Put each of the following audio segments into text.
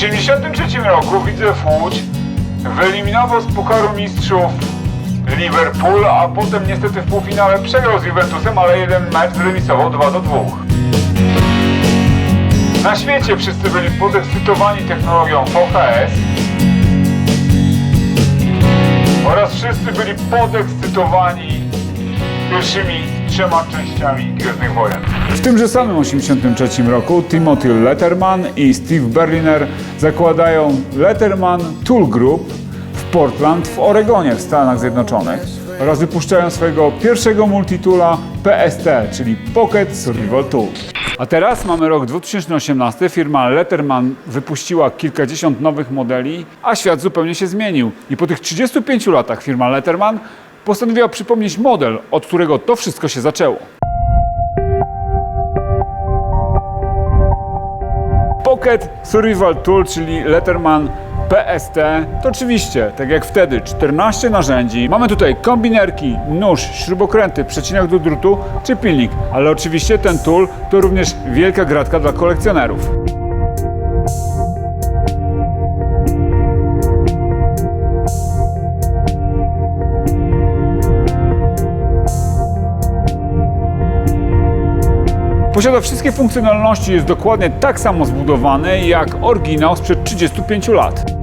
1983 roku Widzew Łódź wyeliminował z Pucharu Mistrzów Liverpool, a potem niestety w półfinale przegrał z Juventusem, ale jeden mecz zremisował 2 do 2. Na świecie wszyscy byli podekscytowani technologią VHS oraz wszyscy byli podekscytowani pierwszymi trzema częściami Gwiezdnych Wojen. W tymże samym 1983 roku Timothy Letterman i Steve Berliner zakładają Letterman Tool Group w Portland w Oregonie w Stanach Zjednoczonych oraz wypuszczają swojego pierwszego multitoola PST, czyli Pocket Survival Tool. A teraz mamy rok 2018. Firma Letterman wypuściła kilkadziesiąt nowych modeli, a świat zupełnie się zmienił. I po tych 35 latach firma Letterman postanowiła przypomnieć model, od którego to wszystko się zaczęło. Pocket Survival Tool, czyli Letterman PST, to oczywiście, tak jak wtedy, 14 narzędzi. Mamy tutaj kombinerki, nóż, śrubokręty, przecinak do drutu czy pilnik, ale oczywiście ten tool to również wielka gratka dla kolekcjonerów. Posiada wszystkie funkcjonalności, jest dokładnie tak samo zbudowany jak oryginał sprzed 35 lat.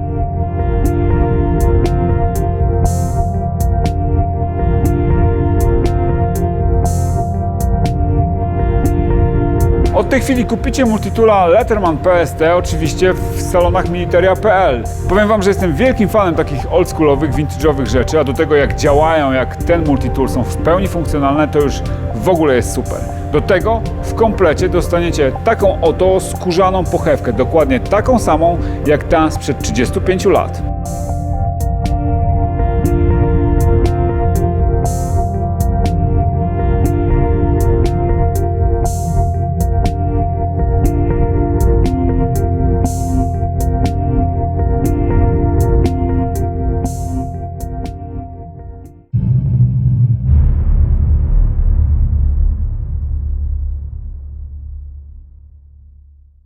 Od tej chwili kupicie multitoola Letterman PST oczywiście w salonach militaria.pl. Powiem Wam, że jestem wielkim fanem takich oldschoolowych, vintage'owych rzeczy, a do tego jak działają, jak ten multitool są w pełni funkcjonalne, to już w ogóle jest super. Do tego w komplecie dostaniecie taką oto skórzaną pochewkę, dokładnie taką samą jak ta sprzed 35 lat.